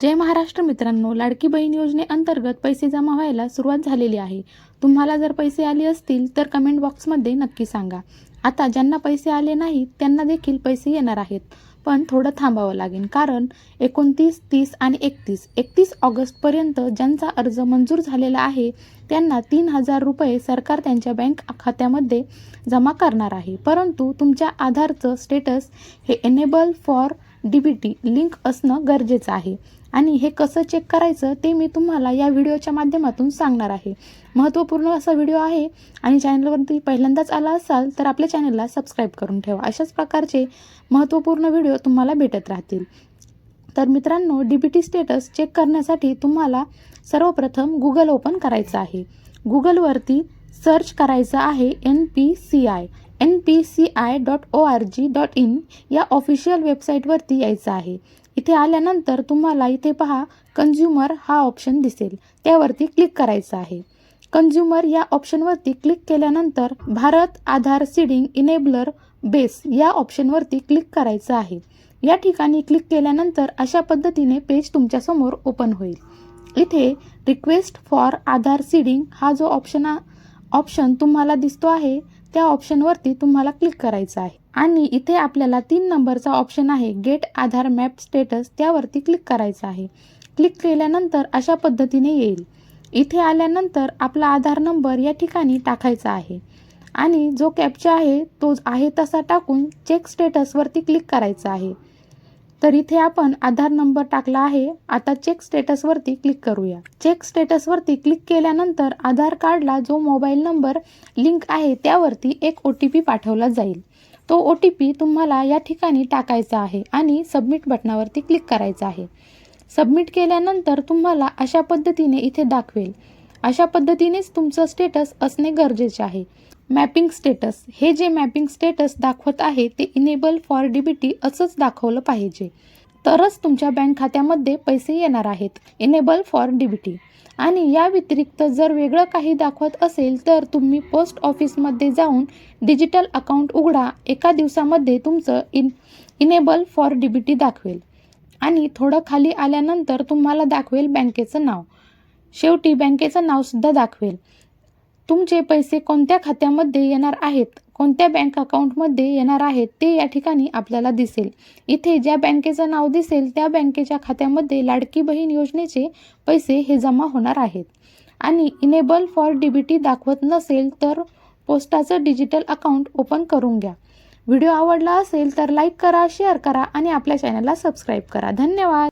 जय महाराष्ट्र मित्रांनो लाडकी बहीण योजनेअंतर्गत पैसे जमा व्हायला सुरुवात झालेली आहे. तुम्हाला जर पैसे आले असतील तर कमेंट बॉक्समध्ये नक्की सांगा. आता ज्यांना पैसे आले नाहीत त्यांना देखील पैसे येणार आहेत. पण थोडं थांबावं लागेल कारण एकोणतीस तीस आणि एकतीस एकतीस ऑगस्टपर्यंत ज्यांचा अर्ज मंजूर झालेला आहे त्यांना तीन हजार रुपये सरकार त्यांच्या बँक खात्यामध्ये जमा करणार आहे. परंतु तुमच्या आधारचं स्टेटस हे enable for D B T link असणं गरजेचं आहे. आणि हे कसं चेक करायचं ते मी तुम्हाला या व्हिडिओच्या माध्यमातून सांगणार आहे. महत्त्वपूर्ण असा व्हिडिओ आहे आणि चॅनलवरती पहिल्यांदाच आला असाल तर आपल्या चॅनलला सबस्क्राईब करून ठेवा. अशाच प्रकारचे महत्त्वपूर्ण व्हिडिओ तुम्हाला भेटत राहतील. तर मित्रांनो D B T status check करण्यासाठी तुम्हाला सर्वप्रथम गुगल ओपन करायचं आहे. गुगलवरती सर्च करायचं आहे N P C I N P C I dot O R G dot in या ऑफिशियल वेबसाईटवरती यायचं आहे. इथे आल्यानंतर तुम्हाला इथे पहा कन्झ्युमर हा ऑप्शन दिसेल. त्यावरती क्लिक करायचं आहे. कन्झ्युमर या ऑप्शनवरती क्लिक केल्यानंतर Bharat Aadhaar seeding enabler base या ऑप्शनवरती क्लिक करायचं आहे. या ठिकाणी क्लिक केल्यानंतर अशा पद्धतीने पेज तुमच्यासमोर ओपन होईल. इथे रिक्वेस्ट फॉर आधार सीडिंग हा जो ऑप्शन ऑप्शन तुम्हाला दिसतो आहे त्या ऑप्शनवरती तुम्हाला क्लिक करायचं आहे. आणि इथे आपल्याला तीन नंबरचा ऑप्शन आहे गेट आधार मॅप स्टेटस त्यावरती क्लिक करायचं आहे. क्लिक केल्यानंतर अशा पद्धतीने येईल. इथे आल्यानंतर आपला आधार नंबर या ठिकाणी टाकायचा आहे. आणि जो कॅप्चा आहे तो आहे तसा टाकून चेक स्टेटसवरती क्लिक करायचा आहे. तर इथे आपण आधार नंबर टाकला आहे. आता चेक स्टेटसवरती क्लिक करूया. चेक स्टेटसवरती क्लिक केल्यानंतर आधार कार्डला जो मोबाईल नंबर लिंक आहे त्यावरती एक ओ टी पी पाठवला जाईल. तो ओ टी पी तुम्हाला या ठिकाणी टाकायचा आहे आणि सबमिट बटनावरती क्लिक करायचा आहे. सबमिट केल्यानंतर तुम्हाला अशा पद्धतीने इथे दाखवेल. अशा पद्धतीनेच तुमचं स्टेटस असणे गरजेचे आहे. Mapping status. हे जे मॅपिंग स्टेटस दाखवत आहे ते enable for D B T असंच दाखवलं पाहिजे. तरच तुमच्या बँक खात्यामध्ये पैसे येणार आहेत. Enable for D B T आणि या व्यतिरिक्त जर वेगळं काही दाखवत असेल तर तुम्ही पोस्ट ऑफिसमध्ये जाऊन डिजिटल अकाउंट उघडा. एका दिवसामध्ये तुमचं in enable for D B T दाखवेल. आणि थोडं खाली आल्यानंतर तुम्हाला दाखवेल बँकेचं नाव. शेवटी बँकेचं नावसुद्धा दाखवेल. तुमचे पैसे कोणत्या खात्यामध्ये येणार आहेत? कोणत्या बँक अकाउंटमध्ये येणार आहेत? ते या ठिकाणी आपल्याला दिसेल. इथे ज्या बँकेचं नाव दिसेल त्या बँकेच्या खात्यामध्ये लाडकी बहीण योजनेचे पैसे हे जमा होणार आहेत. आणि इनेबल फॉर डीबीटी दाखवत नसेल तर पोस्टाचं डिजिटल अकाउंट ओपन करून घ्या. व्हिडिओ आवडला असेल तर लाईक करा शेअर करा आणि आपल्या चॅनलला सबस्क्राईब करा. धन्यवाद!